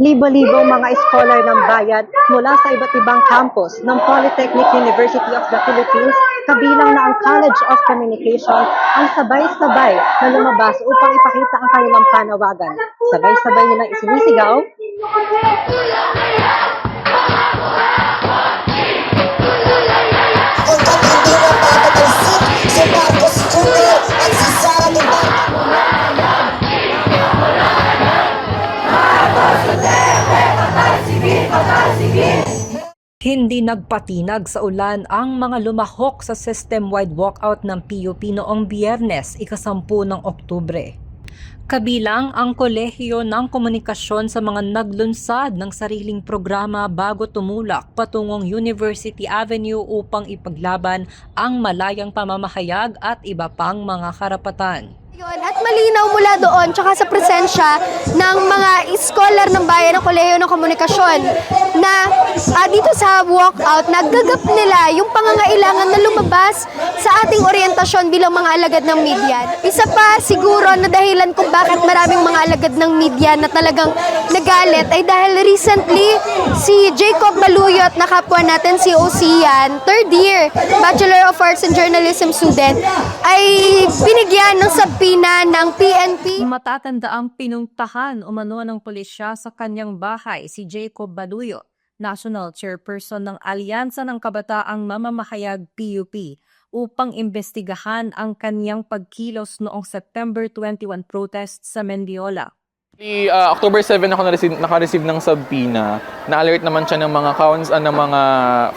Libo-libong mga scholar ng bayan mula sa iba't ibang campus ng Polytechnic University of the Philippines, kabilang na ang College of Communication, ang sabay-sabay na lumabas upang ipakita ang kanilang panawagan. Sabay-sabay nilang isinisigaw, Hindi nagpatinag sa ulan ang mga lumahok sa system-wide walkout ng PUP noong biyernes, ikasampu ng Oktubre. Kabilang ang kolehiyo ng komunikasyon sa mga naglunsad ng sariling programa bago tumulak patungong University Avenue upang ipaglaban ang malayang pamamahayag at iba pang mga karapatan. Yun, malinaw mula doon tsaka sa presensya ng mga scholar ng bayan ng Kolehiyo ng Komunikasyon na ah, dito sa walkout, naggagap nila yung pangangailangan na lumabas sa ating orientasyon bilang mga alagad ng media. Isa pa siguro na dahilan kung bakit maraming mga alagad ng media na talagang nagalit ay dahil recently si Jacob Maluyot na kapwa natin si Ocean, third year, Bachelor of Arts in Journalism student, ay binigyan ng sabpina ng PNP. Matatanda ang pinuntahan umano ng pulisya sa kanyang bahay si Jacob Baluyo, National Chairperson ng Alyansa ng Kabataang Mamamahayag PUP, upang imbestigahan ang kanyang pagkilos noong September 21 protest sa Mendiola. Di, ah, October 7 ako na-receive, naka-receive ng subpoena. Na-alert naman siya ng mga counts, ah, ng mga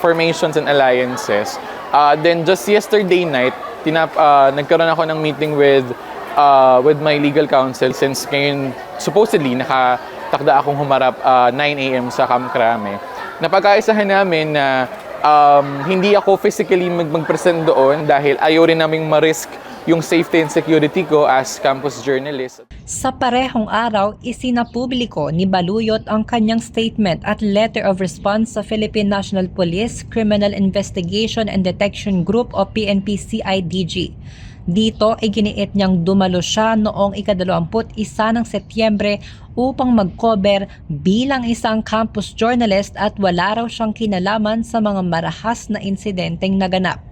formations and alliances. Ah, then just yesterday night, tinap, ah, nagkaroon ako ng meeting with ah, with my legal counsel since ngayon supposedly nakatakda akong humarap ah, 9 a.m. sa Camp Crame. Napagkaisahan namin na um, hindi ako physically mag- mag-present doon dahil ayaw rin naming ma-risk yung safety and security ko as campus journalist. Sa parehong araw, isinapubliko ni Baluyot ang kanyang statement at letter of response sa Philippine National Police Criminal Investigation and Detection Group o PNP-CIDG. Dito ay giniit niyang dumalo siya noong ikadalawamput isa ng Setyembre upang mag-cover bilang isang campus journalist at wala raw siyang kinalaman sa mga marahas na insidenteng naganap.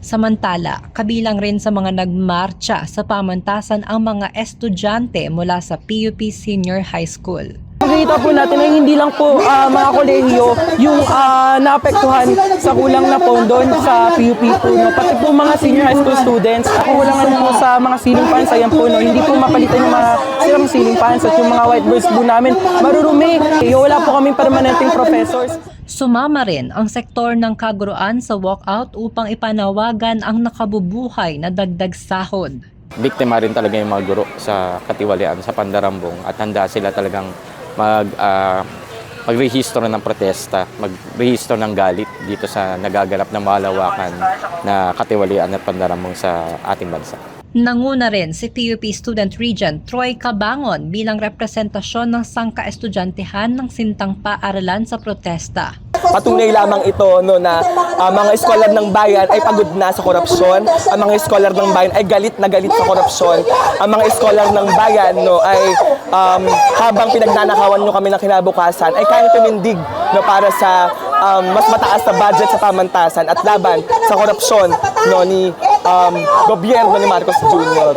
Samantala, kabilang rin sa mga nagmarcha sa pamantasan ang mga estudyante mula sa PUP Senior High School. Nakikita po natin na hindi lang po ah, mga kolehiyo yung ah, naapektuhan sa kulang na pondo sa PUP po. No? Pati po mga senior high school students, ako kulangan po sa mga ceiling fans, ayan po, no? hindi po mapalitan yung mga silang ceiling fans at yung mga whiteboards po namin marurumi. Eh, Wala po kaming permanenteng professors. Sumama rin ang sektor ng kaguruan sa walkout upang ipanawagan ang nakabubuhay na dagdag sahod. biktima rin talaga yung mga guro sa katiwalian, sa pandarambong at handa sila talagang mag ah, magrehistro ng protesta, magrehistro ng galit dito sa nagaganap na malawakan na katiwalian at pandarambong sa ating bansa. Nanguna rin si PUP Student Regent Troy Cabangon bilang representasyon ng sangka-estudyantehan ng Sintang Paaralan sa protesta. Patunay lamang ito no, na ah, mga scholar ng bayan ay pagod na sa korupsyon, ang mga scholar ng bayan ay galit na galit sa korupsyon, ang mga scholar ng bayan no, ay um, habang pinagnanakawan nyo kami ng kinabukasan ay kayang tumindig no, para sa um, mas mataas na budget sa pamantasan at laban sa korupsyon no, ni um, gobyerno ni Marcos Jr.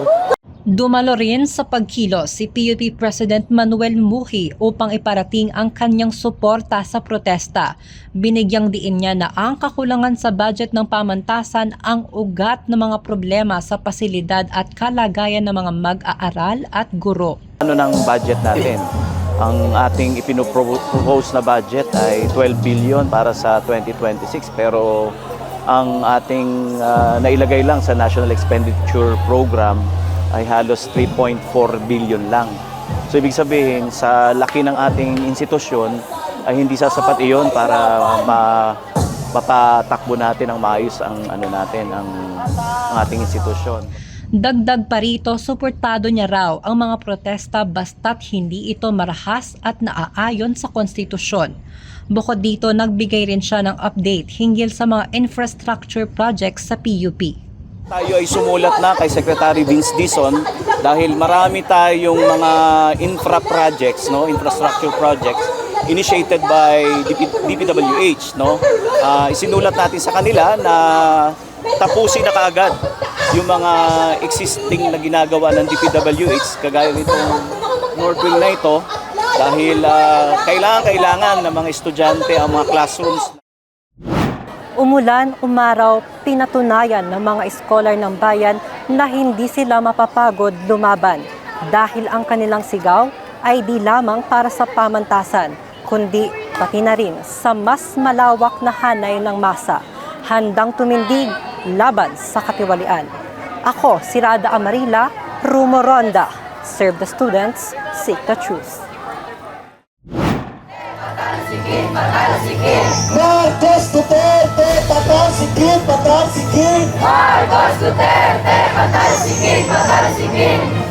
Dumalo rin sa pagkilos si PUP President Manuel Muhi upang iparating ang kanyang suporta sa protesta. Binigyang diin niya na ang kakulangan sa budget ng pamantasan ang ugat ng mga problema sa pasilidad at kalagayan ng mga mag-aaral at guro. ano ng budget natin. Ang ating ipinopropose na budget ay 12 billion para sa 2026 pero ang ating ah, nailagay lang sa National Expenditure Program ay halos 3.4 billion lang. So ibig sabihin sa laki ng ating institusyon ay hindi sasapat iyon para ma mapatakbo natin ang maayos ang ano natin ang, ang ating institusyon. Dagdag pa rito, suportado niya raw ang mga protesta basta't hindi ito marahas at naaayon sa konstitusyon. Bukod dito, nagbigay rin siya ng update hinggil sa mga infrastructure projects sa PUP. Tayo ay sumulat na kay Secretary Vince Dison dahil marami tayong mga infra projects, no, infrastructure projects initiated by DP, DPWH, no. Ah, isinulat natin sa kanila na tapusin na kaagad yung mga existing na ginagawa ng DPWH kagaya nitong Northwing na ito dahil ah, kailangan-kailangan ng mga estudyante ang mga classrooms Umulan, umaraw, pinatunayan ng mga scholar ng bayan na hindi sila mapapagod lumaban dahil ang kanilang sigaw ay di lamang para sa pamantasan, kundi pati na rin sa mas malawak na hanay ng masa, handang tumindig laban sa katiwalian. Ako, si Rada Amarila, Rumoronda. Serve the students, seek the truth. Marcos Yeah.